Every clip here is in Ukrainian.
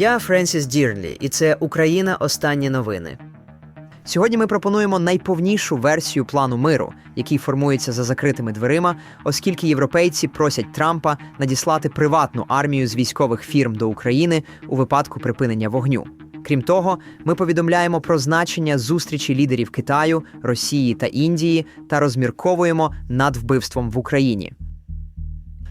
Я Френсіс Дірлі, і це Україна. Останні новини. Сьогодні ми пропонуємо найповнішу версію плану миру, який формується за закритими дверима, оскільки європейці просять Трампа надіслати приватну армію з військових фірм до України у випадку припинення вогню. Крім того, ми повідомляємо про значення зустрічі лідерів Китаю, Росії та Індії та розмірковуємо над вбивством в Україні.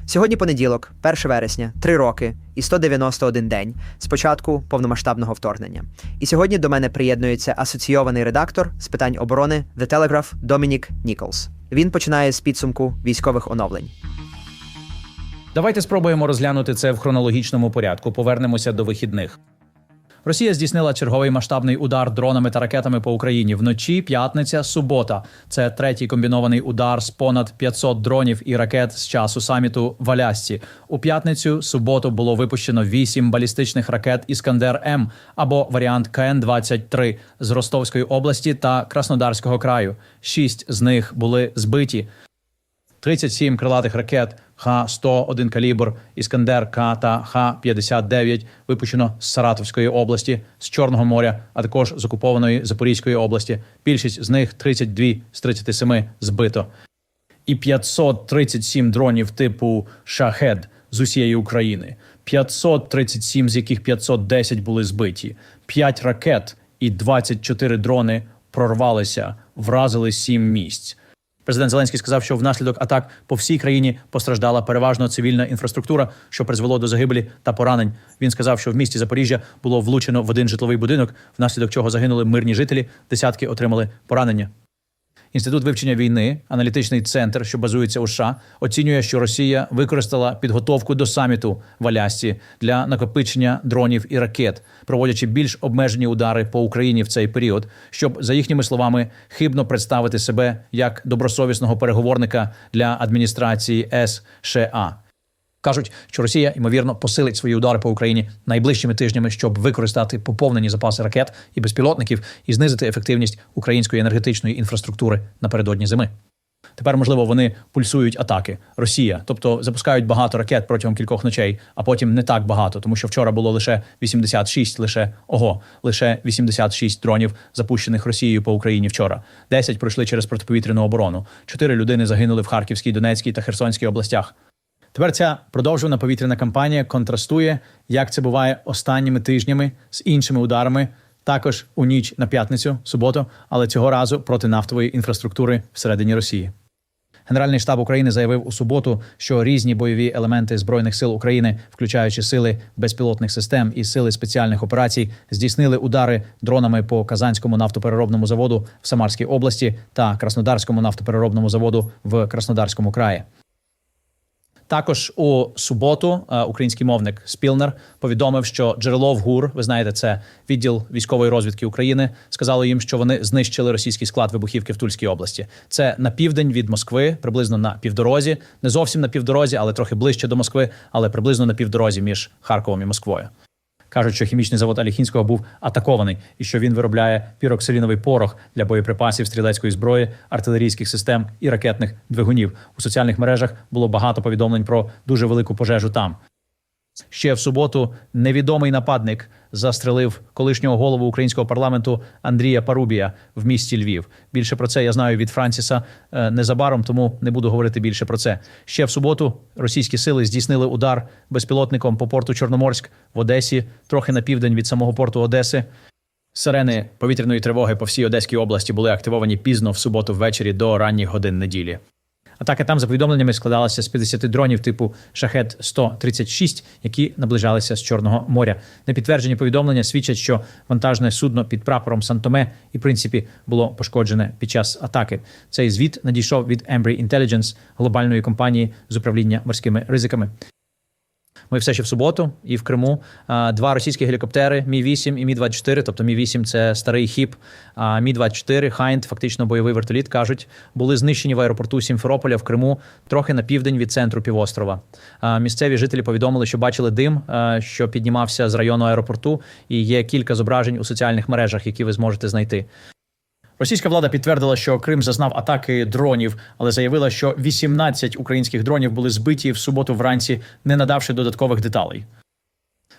Сьогодні понеділок, 1 вересня, 3 роки і 191 день з початку повномасштабного вторгнення. І сьогодні до мене приєднується асоційований редактор з питань оборони The Telegraph Домінік Ніколс. Він починає з підсумку військових оновлень. Давайте спробуємо розглянути це в хронологічному порядку. Повернемося до вихідних. Росія здійснила черговий масштабний удар дронами та ракетами по Україні вночі, п'ятниця, субота. Це третій комбінований удар з понад 500 дронів і ракет з часу саміту в Алясці. У п'ятницю, суботу було випущено 8 балістичних ракет Іскандер М або варіант КН 23 з Ростовської області та Краснодарського краю. Шість з них були збиті. 37 крилатих ракет Х-101 калібр, Іскандер К та Х-59 випущено з Саратовської області, з Чорного моря, а також з окупованої Запорізької області. Більшість з них 32 з 37 збито. І 537 дронів типу Шахед з усієї України. 537, з яких 510 були збиті. 5 ракет і 24 дрони прорвалися, вразили 7 місць. Президент Зеленський сказав, що внаслідок атак по всій країні постраждала переважно цивільна інфраструктура, що призвело до загибелі та поранень. Він сказав, що в місті Запоріжжя було влучено в один житловий будинок, внаслідок чого загинули мирні жителі, десятки отримали поранення. Інститут вивчення війни, аналітичний центр, що базується у США, оцінює, що Росія використала підготовку до саміту в Алясці для накопичення дронів і ракет, проводячи більш обмежені удари по Україні в цей період, щоб за їхніми словами хибно представити себе як добросовісного переговорника для адміністрації США. Кажуть, що Росія ймовірно посилить свої удари по Україні найближчими тижнями, щоб використати поповнені запаси ракет і безпілотників і знизити ефективність української енергетичної інфраструктури напередодні зими. Тепер, можливо, вони пульсують атаки. Росія, тобто запускають багато ракет протягом кількох ночей, а потім не так багато, тому що вчора було лише 86, лише ого, лише 86 дронів, запущених Росією по Україні вчора. 10 пройшли через протиповітряну оборону. Чотири людини загинули в Харківській, Донецькій та Херсонській областях. Тепер ця продовжувана повітряна кампанія контрастує, як це буває останніми тижнями з іншими ударами, також у ніч на п'ятницю, суботу, але цього разу проти нафтової інфраструктури всередині Росії. Генеральний штаб України заявив у суботу, що різні бойові елементи збройних сил України, включаючи сили безпілотних систем і сили спеціальних операцій, здійснили удари дронами по Казанському нафтопереробному заводу в Самарській області та Краснодарському нафтопереробному заводу в Краснодарському краї. Також у суботу е, український мовник Спілнер повідомив, що джерело в ГУР, ви знаєте, це відділ військової розвідки України, сказало їм, що вони знищили російський склад вибухівки в Тульській області. Це на південь від Москви, приблизно на півдорозі, не зовсім на півдорозі, але трохи ближче до Москви, але приблизно на півдорозі між Харковом і Москвою. Кажуть, що хімічний завод Аліхінського був атакований і що він виробляє піроксиліновий порох для боєприпасів, стрілецької зброї, артилерійських систем і ракетних двигунів. У соціальних мережах було багато повідомлень про дуже велику пожежу там. Ще в суботу невідомий нападник застрелив колишнього голову українського парламенту Андрія Парубія в місті Львів. Більше про це я знаю від Франсіса е, незабаром, тому не буду говорити більше про це. Ще в суботу російські сили здійснили удар безпілотником по порту Чорноморськ в Одесі, трохи на південь від самого порту Одеси. Сирени повітряної тривоги по всій Одеській області були активовані пізно в суботу ввечері до ранніх годин неділі. Атака там за повідомленнями складалася з 50 дронів типу шахет 136 які наближалися з Чорного моря. Непідтверджені повідомлення свідчать, що вантажне судно під прапором Сантоме і принципі було пошкоджене під час атаки. Цей звіт надійшов від Embry Intelligence, глобальної компанії з управління морськими ризиками. Ми все ще в суботу і в Криму. Два російські гелікоптери Мі 8 і Мі 24 тобто Мі 8 це старий хіп. А Мі 24 Хайнт, фактично бойовий вертоліт, кажуть, були знищені в аеропорту Сімферополя в Криму, трохи на південь від центру півострова. Місцеві жителі повідомили, що бачили дим, що піднімався з району аеропорту, і є кілька зображень у соціальних мережах, які ви зможете знайти. Російська влада підтвердила, що Крим зазнав атаки дронів, але заявила, що 18 українських дронів були збиті в суботу вранці, не надавши додаткових деталей.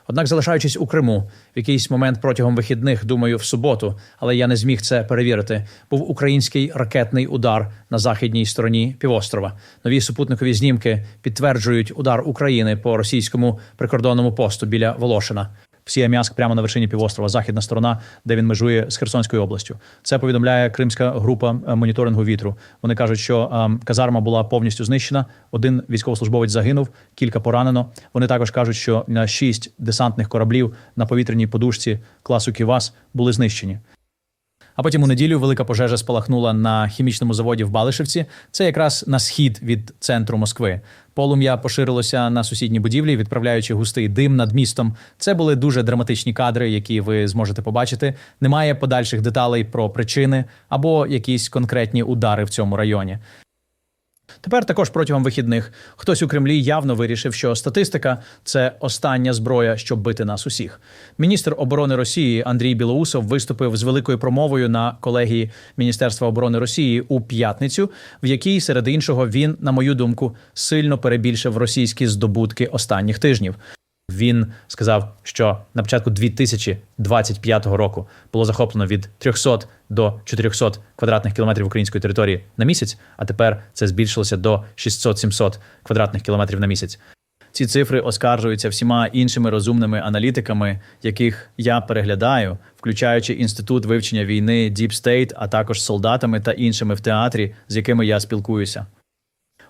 Однак, залишаючись у Криму, в якийсь момент протягом вихідних, думаю, в суботу, але я не зміг це перевірити. Був український ракетний удар на західній стороні півострова. Нові супутникові знімки підтверджують удар України по російському прикордонному посту біля Волошина. Сіам'яск прямо на вершині півострова, західна сторона, де він межує з Херсонською областю. Це повідомляє кримська група е, моніторингу вітру. Вони кажуть, що е, казарма була повністю знищена. Один військовослужбовець загинув, кілька поранено. Вони також кажуть, що на шість десантних кораблів на повітряній подушці класу Ківас були знищені. А потім у неділю велика пожежа спалахнула на хімічному заводі в Балишевці. Це якраз на схід від центру Москви. Полум'я поширилося на сусідні будівлі, відправляючи густий дим над містом. Це були дуже драматичні кадри, які ви зможете побачити. Немає подальших деталей про причини або якісь конкретні удари в цьому районі. Тепер також протягом вихідних хтось у Кремлі явно вирішив, що статистика це остання зброя, щоб бити нас усіх. Міністр оборони Росії Андрій Білоусов виступив з великою промовою на колегії Міністерства оборони Росії у п'ятницю, в якій, серед іншого, він, на мою думку, сильно перебільшив російські здобутки останніх тижнів. Він сказав, що на початку 2025 року було захоплено від 300 до 400 квадратних кілометрів української території на місяць, а тепер це збільшилося до 600-700 квадратних кілометрів на місяць. Ці цифри оскаржуються всіма іншими розумними аналітиками, яких я переглядаю, включаючи інститут вивчення війни Deep State, а також солдатами та іншими в театрі, з якими я спілкуюся.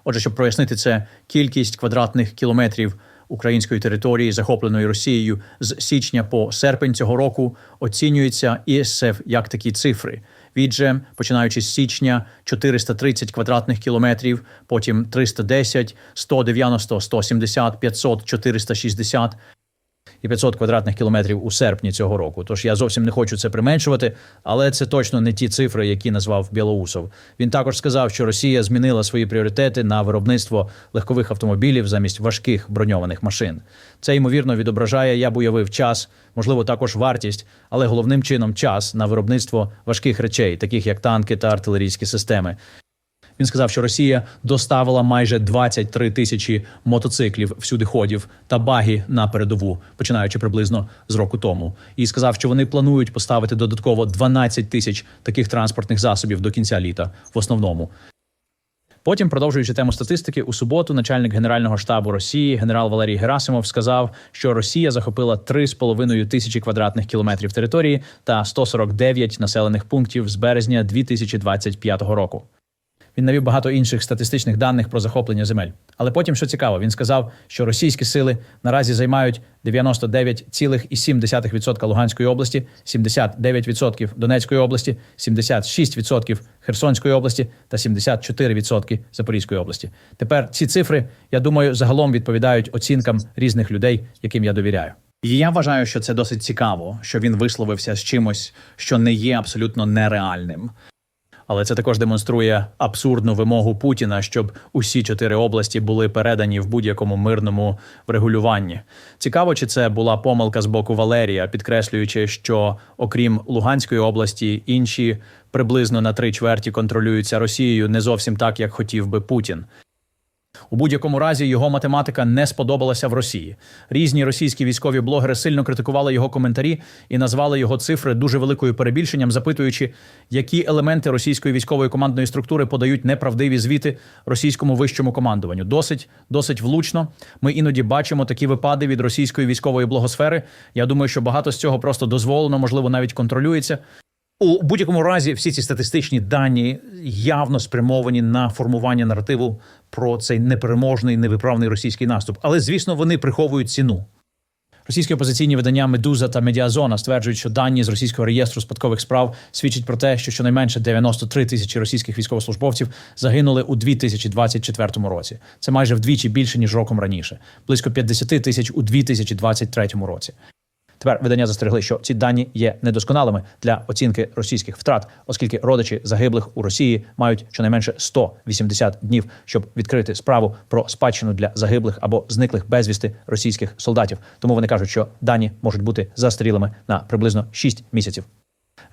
Отже, щоб прояснити це, кількість квадратних кілометрів української території, захопленої Росією з січня по серпень цього року, оцінюється ІСФ як такі цифри. Відже, починаючи з січня 430 квадратних кілометрів, потім 310, 190, 170, 500, 460 і 500 квадратних кілометрів у серпні цього року. Тож я зовсім не хочу це применшувати, але це точно не ті цифри, які назвав Білоусов. Він також сказав, що Росія змінила свої пріоритети на виробництво легкових автомобілів замість важких броньованих машин. Це ймовірно відображає, я б уявив час, можливо, також вартість, але головним чином час на виробництво важких речей, таких як танки та артилерійські системи. Він сказав, що Росія доставила майже 23 тисячі мотоциклів всюдиходів та баги на передову, починаючи приблизно з року тому, і сказав, що вони планують поставити додатково 12 тисяч таких транспортних засобів до кінця літа, в основному. Потім, продовжуючи тему статистики, у суботу начальник генерального штабу Росії генерал Валерій Герасимов сказав, що Росія захопила 3,5 тисячі квадратних кілометрів території та 149 населених пунктів з березня 2025 року. Він навів багато інших статистичних даних про захоплення земель. Але потім, що цікаво, він сказав, що російські сили наразі займають 99,7% Луганської області, 79% Донецької області, 76% Херсонської області та 74% Запорізької області. Тепер ці цифри, я думаю, загалом відповідають оцінкам різних людей, яким я довіряю. І я вважаю, що це досить цікаво, що він висловився з чимось, що не є абсолютно нереальним. Але це також демонструє абсурдну вимогу Путіна, щоб усі чотири області були передані в будь-якому мирному врегулюванні. Цікаво, чи це була помилка з боку Валерія, підкреслюючи, що окрім Луганської області, інші приблизно на три чверті контролюються Росією не зовсім так, як хотів би Путін. У будь-якому разі його математика не сподобалася в Росії. Різні російські військові блогери сильно критикували його коментарі і назвали його цифри дуже великою перебільшенням, запитуючи, які елементи російської військової командної структури подають неправдиві звіти російському вищому командуванню. Досить, досить влучно. Ми іноді бачимо такі випади від російської військової блогосфери. Я думаю, що багато з цього просто дозволено, можливо, навіть контролюється. У будь-якому разі всі ці статистичні дані явно спрямовані на формування наративу про цей непереможний невиправний російський наступ. Але звісно, вони приховують ціну. Російські опозиційні видання Медуза та Медіазона стверджують, що дані з російського реєстру спадкових справ свідчать про те, що щонайменше 93 тисячі російських військовослужбовців загинули у 2024 році. Це майже вдвічі більше ніж роком раніше, близько 50 тисяч у 2023 році. Тепер видання застерегли, що ці дані є недосконалими для оцінки російських втрат, оскільки родичі загиблих у Росії мають щонайменше 180 днів, щоб відкрити справу про спадщину для загиблих або зниклих безвісти російських солдатів. Тому вони кажуть, що дані можуть бути застарілими на приблизно 6 місяців.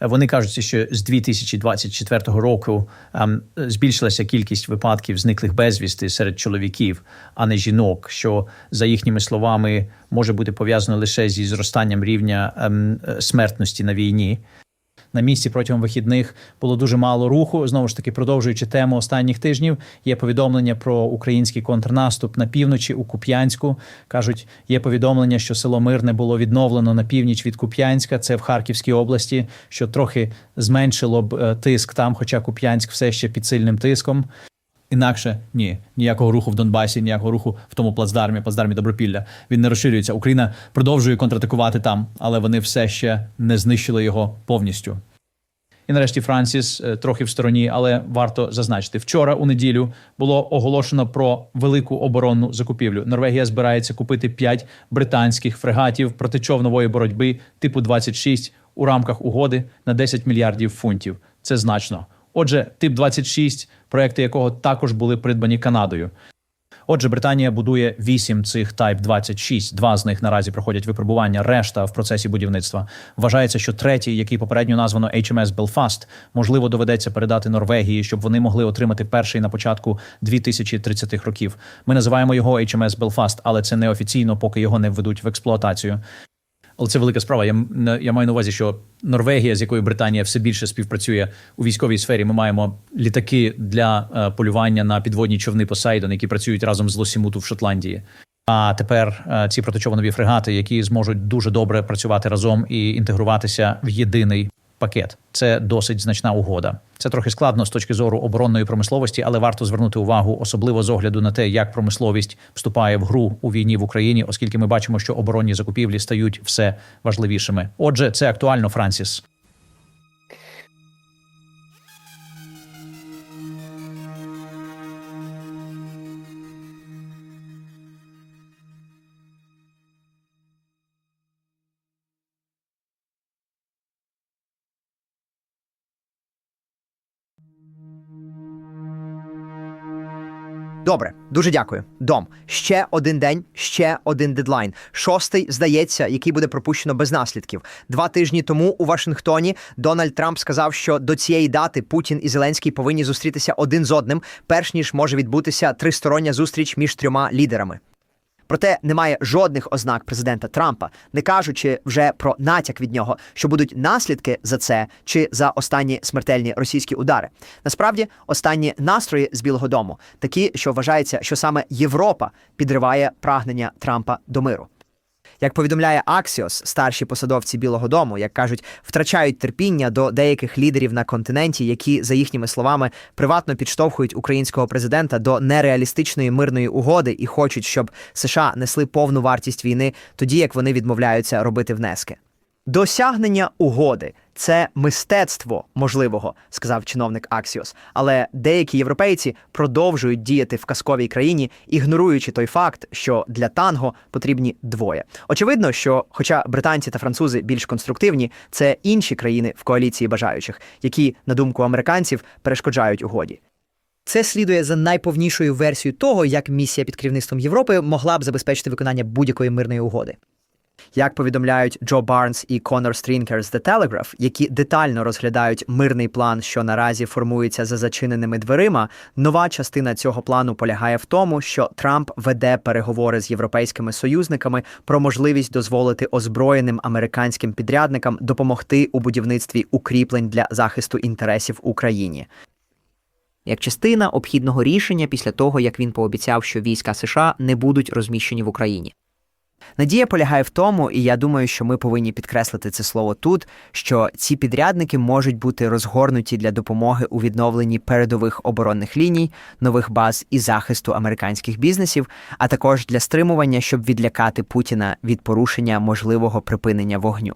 Вони кажуть, що з 2024 року ем, збільшилася кількість випадків зниклих безвісти серед чоловіків, а не жінок, що за їхніми словами може бути пов'язано лише зі зростанням рівня ем, е, смертності на війні. На місці протягом вихідних було дуже мало руху. Знову ж таки, продовжуючи тему останніх тижнів, є повідомлення про український контрнаступ на півночі у Куп'янську. кажуть, є повідомлення, що село Мирне було відновлено на північ від Куп'янська. Це в Харківській області, що трохи зменшило б е, тиск там, хоча Куп'янськ все ще під сильним тиском. Інакше ні, ніякого руху в Донбасі, ніякого руху в тому плацдармі, плацдармі Добропілля. Він не розширюється. Україна продовжує контратакувати там, але вони все ще не знищили його повністю. І нарешті Франсіс е, трохи в стороні, але варто зазначити, вчора у неділю було оголошено про велику оборонну закупівлю. Норвегія збирається купити 5 британських фрегатів протичовнової боротьби типу 26 у рамках угоди на 10 мільярдів фунтів. Це значно. Отже, тип 26, проекти якого також були придбані Канадою. Отже, Британія будує вісім цих Type 26. Два з них наразі проходять випробування, решта в процесі будівництва. Вважається, що третій, який попередньо названо HMS Belfast, можливо доведеться передати Норвегії, щоб вони могли отримати перший на початку 2030-х років. Ми називаємо його HMS Belfast, але це неофіційно, поки його не введуть в експлуатацію. Але це велика справа. Я, я маю на увазі, що Норвегія, з якою Британія все більше співпрацює у військовій сфері, ми маємо літаки для е, полювання на підводні човни Посейдон, які працюють разом з Лосімуту в Шотландії. А тепер е, ці протичовнові фрегати, які зможуть дуже добре працювати разом і інтегруватися в єдиний пакет. Це досить значна угода. Це трохи складно з точки зору оборонної промисловості, але варто звернути увагу, особливо з огляду на те, як промисловість вступає в гру у війні в Україні, оскільки ми бачимо, що оборонні закупівлі стають все важливішими. Отже, це актуально, Франсіс. Добре, дуже дякую. Дом. Ще один день, ще один дедлайн. Шостий, здається, який буде пропущено без наслідків. Два тижні тому у Вашингтоні Дональд Трамп сказав, що до цієї дати Путін і Зеленський повинні зустрітися один з одним, перш ніж може відбутися тристороння зустріч між трьома лідерами. Проте немає жодних ознак президента Трампа, не кажучи вже про натяк від нього, що будуть наслідки за це чи за останні смертельні російські удари. Насправді, останні настрої з Білого Дому такі, що вважається, що саме Європа підриває прагнення Трампа до миру. Як повідомляє Axios, старші посадовці Білого Дому, як кажуть, втрачають терпіння до деяких лідерів на континенті, які, за їхніми словами, приватно підштовхують українського президента до нереалістичної мирної угоди і хочуть, щоб США несли повну вартість війни, тоді як вони відмовляються робити внески. Досягнення угоди це мистецтво можливого, сказав чиновник Аксіос. Але деякі європейці продовжують діяти в казковій країні, ігноруючи той факт, що для танго потрібні двоє. Очевидно, що, хоча британці та французи більш конструктивні, це інші країни в коаліції бажаючих, які, на думку американців, перешкоджають угоді. Це слідує за найповнішою версією того, як місія під керівництвом Європи могла б забезпечити виконання будь-якої мирної угоди. Як повідомляють Джо Барнс і Конор Стрінкер з The Telegraph, які детально розглядають мирний план, що наразі формується за зачиненими дверима, нова частина цього плану полягає в тому, що Трамп веде переговори з європейськими союзниками про можливість дозволити озброєним американським підрядникам допомогти у будівництві укріплень для захисту інтересів Україні. Як частина обхідного рішення після того, як він пообіцяв, що війська США не будуть розміщені в Україні. Надія полягає в тому, і я думаю, що ми повинні підкреслити це слово тут, що ці підрядники можуть бути розгорнуті для допомоги у відновленні передових оборонних ліній, нових баз і захисту американських бізнесів, а також для стримування, щоб відлякати Путіна від порушення можливого припинення вогню.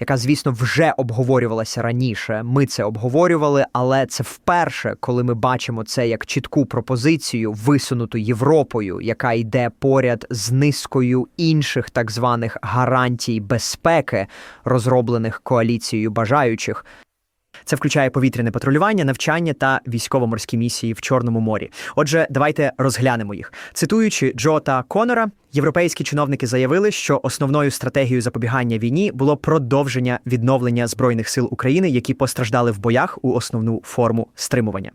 Яка, звісно, вже обговорювалася раніше. Ми це обговорювали, але це вперше, коли ми бачимо це як чітку пропозицію, висунуту Європою, яка йде поряд з низкою інших так званих гарантій безпеки, розроблених коаліцією бажаючих. Це включає повітряне патрулювання, навчання та військово-морські місії в Чорному морі. Отже, давайте розглянемо їх. Цитуючи Джо та Конора, європейські чиновники заявили, що основною стратегією запобігання війні було продовження відновлення збройних сил України, які постраждали в боях у основну форму стримування.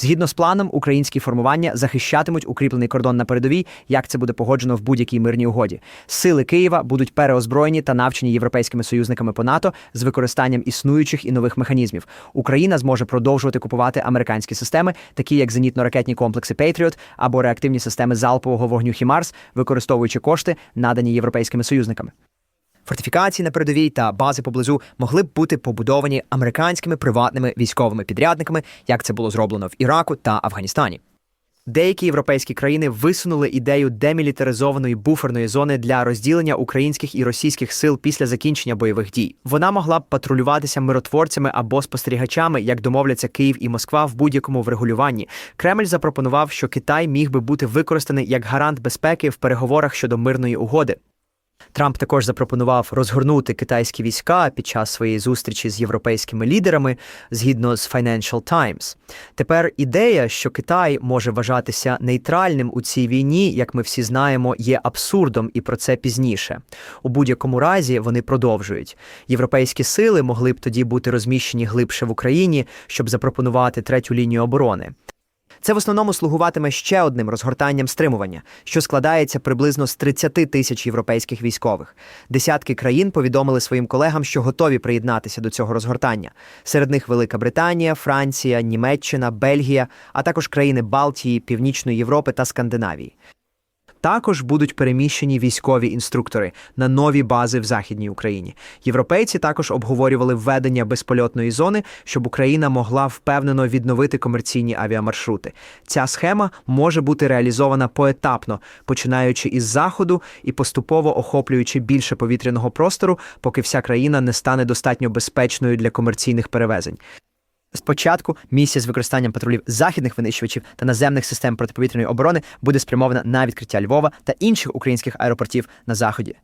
Згідно з планом, українські формування захищатимуть укріплений кордон на передовій, як це буде погоджено в будь-якій мирній угоді. Сили Києва будуть переозброєні та навчені європейськими союзниками по НАТО з використанням існуючих і нових механізмів. Україна зможе продовжувати купувати американські системи, такі як зенітно-ракетні комплекси Patriot або реактивні системи залпового вогню Хімарс, використовуючи кошти, надані європейськими союзниками. Фортифікації на передовій та бази поблизу могли б бути побудовані американськими приватними військовими підрядниками, як це було зроблено в Іраку та Афганістані. Деякі європейські країни висунули ідею демілітаризованої буферної зони для розділення українських і російських сил після закінчення бойових дій. Вона могла б патрулюватися миротворцями або спостерігачами, як домовляться Київ і Москва в будь-якому врегулюванні. Кремль запропонував, що Китай міг би бути використаний як гарант безпеки в переговорах щодо мирної угоди. Трамп також запропонував розгорнути китайські війська під час своєї зустрічі з європейськими лідерами згідно з Financial Times. Тепер ідея, що Китай може вважатися нейтральним у цій війні, як ми всі знаємо, є абсурдом, і про це пізніше. У будь-якому разі вони продовжують. Європейські сили могли б тоді бути розміщені глибше в Україні, щоб запропонувати третю лінію оборони. Це в основному слугуватиме ще одним розгортанням стримування, що складається приблизно з 30 тисяч європейських військових. Десятки країн повідомили своїм колегам, що готові приєднатися до цього розгортання. Серед них Велика Британія, Франція, Німеччина, Бельгія, а також країни Балтії, Північної Європи та Скандинавії. Також будуть переміщені військові інструктори на нові бази в Західній Україні. Європейці також обговорювали введення безпольотної зони, щоб Україна могла впевнено відновити комерційні авіамаршрути. Ця схема може бути реалізована поетапно, починаючи із заходу і поступово охоплюючи більше повітряного простору, поки вся країна не стане достатньо безпечною для комерційних перевезень. Спочатку місія з використанням патрулів західних винищувачів та наземних систем протиповітряної оборони буде спрямована на відкриття Львова та інших українських аеропортів на заході.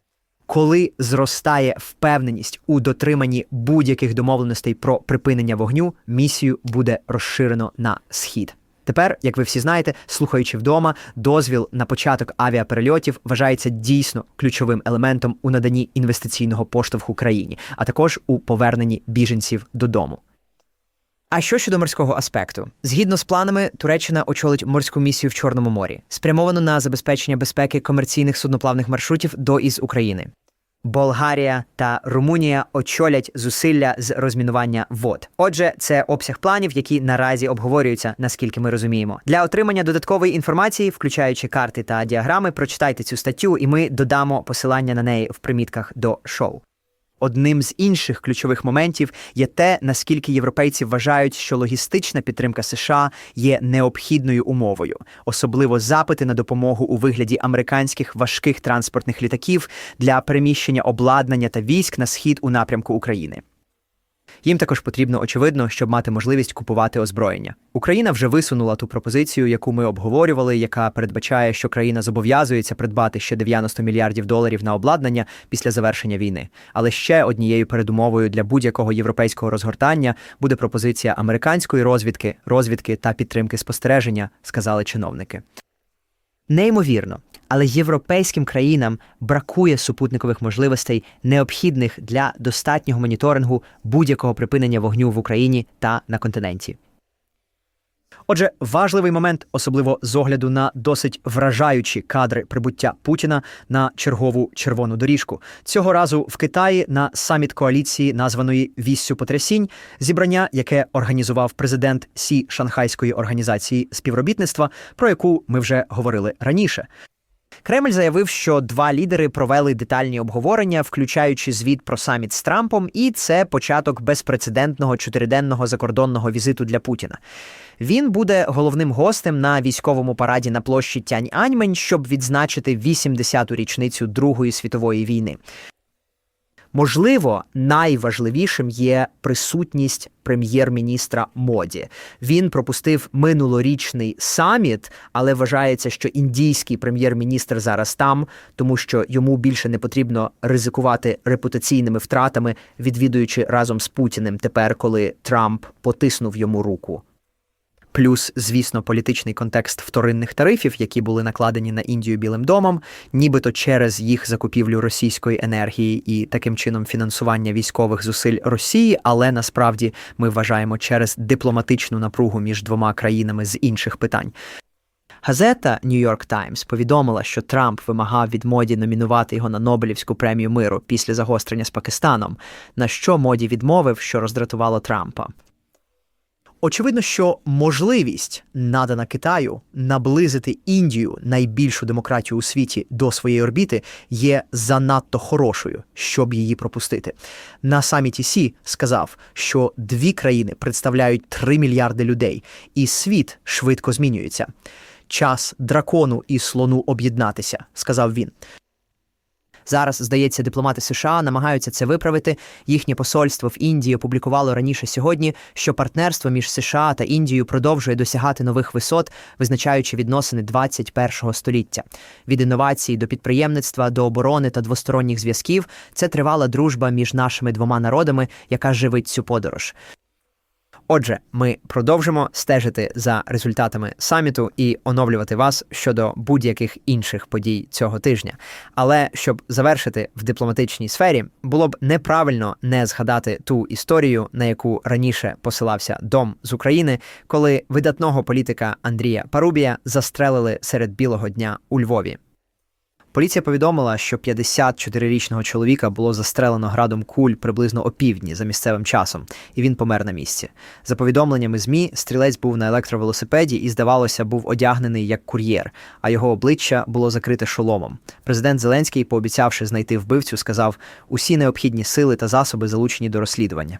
Коли зростає впевненість у дотриманні будь-яких домовленостей про припинення вогню, місію буде розширено на схід. Тепер, як ви всі знаєте, слухаючи вдома, дозвіл на початок авіаперельотів вважається дійсно ключовим елементом у наданні інвестиційного поштовху країні, а також у поверненні біженців додому. А що щодо морського аспекту? Згідно з планами, Туреччина очолить морську місію в Чорному морі, спрямовану на забезпечення безпеки комерційних судноплавних маршрутів до із України. Болгарія та Румунія очолять зусилля з розмінування вод. Отже, це обсяг планів, які наразі обговорюються, наскільки ми розуміємо. Для отримання додаткової інформації, включаючи карти та діаграми, прочитайте цю статтю, і ми додамо посилання на неї в примітках до шоу. Одним з інших ключових моментів є те, наскільки європейці вважають, що логістична підтримка США є необхідною умовою, особливо запити на допомогу у вигляді американських важких транспортних літаків для переміщення обладнання та військ на схід у напрямку України. Їм також потрібно, очевидно, щоб мати можливість купувати озброєння. Україна вже висунула ту пропозицію, яку ми обговорювали, яка передбачає, що країна зобов'язується придбати ще 90 мільярдів доларів на обладнання після завершення війни. Але ще однією передумовою для будь-якого європейського розгортання буде пропозиція американської розвідки, розвідки та підтримки спостереження, сказали чиновники. Неймовірно, але європейським країнам бракує супутникових можливостей, необхідних для достатнього моніторингу будь-якого припинення вогню в Україні та на континенті. Отже, важливий момент, особливо з огляду на досить вражаючі кадри прибуття Путіна на чергову червону доріжку. Цього разу в Китаї на саміт коаліції, названої Віссю потрясінь, зібрання, яке організував президент Сі Шанхайської організації співробітництва, про яку ми вже говорили раніше. Кремль заявив, що два лідери провели детальні обговорення, включаючи звіт про саміт з Трампом, і це початок безпрецедентного чотириденного закордонного візиту для Путіна. Він буде головним гостем на військовому параді на площі Тянь-Аньмень, щоб відзначити 80-ту річницю Другої світової війни. Можливо, найважливішим є присутність прем'єр-міністра Моді. Він пропустив минулорічний саміт, але вважається, що індійський прем'єр-міністр зараз там, тому що йому більше не потрібно ризикувати репутаційними втратами, відвідуючи разом з Путіним тепер, коли Трамп потиснув йому руку. Плюс, звісно, політичний контекст вторинних тарифів, які були накладені на Індію Білим домом, нібито через їх закупівлю російської енергії і таким чином фінансування військових зусиль Росії, але насправді ми вважаємо через дипломатичну напругу між двома країнами з інших питань. Газета New York Times повідомила, що Трамп вимагав від моді номінувати його на Нобелівську премію миру після загострення з Пакистаном, на що моді відмовив, що роздратувало Трампа. Очевидно, що можливість, надана Китаю, наблизити Індію, найбільшу демократію у світі, до своєї орбіти, є занадто хорошою, щоб її пропустити. На саміті Сі сказав, що дві країни представляють 3 мільярди людей, і світ швидко змінюється. Час дракону і слону об'єднатися, сказав він. Зараз, здається, дипломати США намагаються це виправити. Їхнє посольство в Індії опублікувало раніше сьогодні, що партнерство між США та Індією продовжує досягати нових висот, визначаючи відносини 21-го століття. Від інновацій до підприємництва, до оборони та двосторонніх зв'язків це тривала дружба між нашими двома народами, яка живить цю подорож. Отже, ми продовжимо стежити за результатами саміту і оновлювати вас щодо будь-яких інших подій цього тижня. Але щоб завершити в дипломатичній сфері, було б неправильно не згадати ту історію, на яку раніше посилався дом з України, коли видатного політика Андрія Парубія застрелили серед білого дня у Львові. Поліція повідомила, що 54-річного чоловіка було застрелено градом куль приблизно опівдні за місцевим часом, і він помер на місці. За повідомленнями ЗМІ, стрілець був на електровелосипеді і, здавалося, був одягнений як кур'єр, а його обличчя було закрите шоломом. Президент Зеленський, пообіцявши знайти вбивцю, сказав: усі необхідні сили та засоби залучені до розслідування.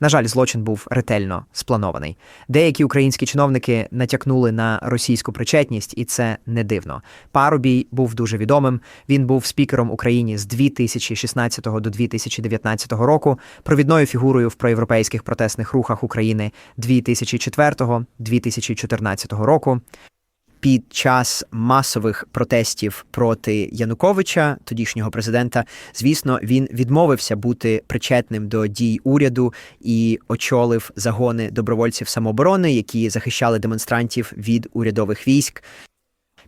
На жаль, злочин був ретельно спланований. Деякі українські чиновники натякнули на російську причетність, і це не дивно. Парубій був дуже відомим. Він був спікером Україні з 2016 до 2019 року, провідною фігурою в проєвропейських протестних рухах України 2004-2014 року. Під час масових протестів проти Януковича, тодішнього президента, звісно, він відмовився бути причетним до дій уряду і очолив загони добровольців самооборони, які захищали демонстрантів від урядових військ.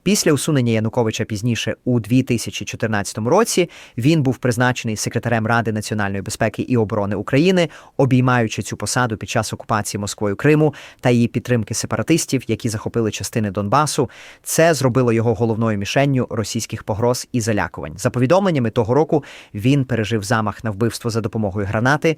Після усунення Януковича пізніше у 2014 році він був призначений секретарем Ради національної безпеки і оборони України, обіймаючи цю посаду під час окупації Москвою Криму та її підтримки сепаратистів, які захопили частини Донбасу. Це зробило його головною мішенню російських погроз і залякувань. За повідомленнями того року він пережив замах на вбивство за допомогою гранати.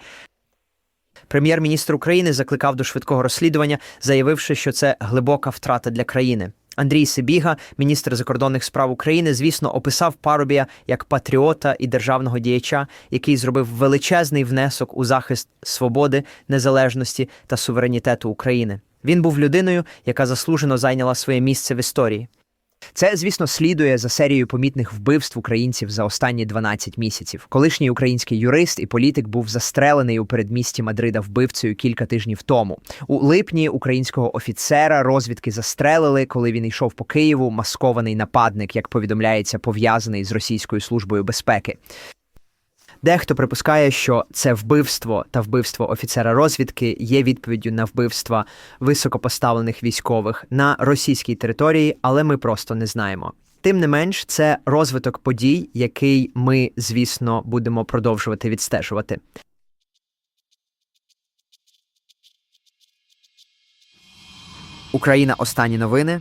Прем'єр-міністр України закликав до швидкого розслідування, заявивши, що це глибока втрата для країни. Андрій Сибіга, міністр закордонних справ України, звісно, описав Парубія як патріота і державного діяча, який зробив величезний внесок у захист свободи, незалежності та суверенітету України. Він був людиною, яка заслужено зайняла своє місце в історії. Це, звісно, слідує за серією помітних вбивств українців за останні 12 місяців. Колишній український юрист і політик був застрелений у передмісті Мадрида вбивцею кілька тижнів тому. У липні українського офіцера розвідки застрелили, коли він йшов по Києву. Маскований нападник, як повідомляється, пов'язаний з російською службою безпеки. Дехто припускає, що це вбивство та вбивство офіцера розвідки є відповіддю на вбивства високопоставлених військових на російській території, але ми просто не знаємо. Тим не менш, це розвиток подій, який ми, звісно, будемо продовжувати відстежувати. Україна. Останні новини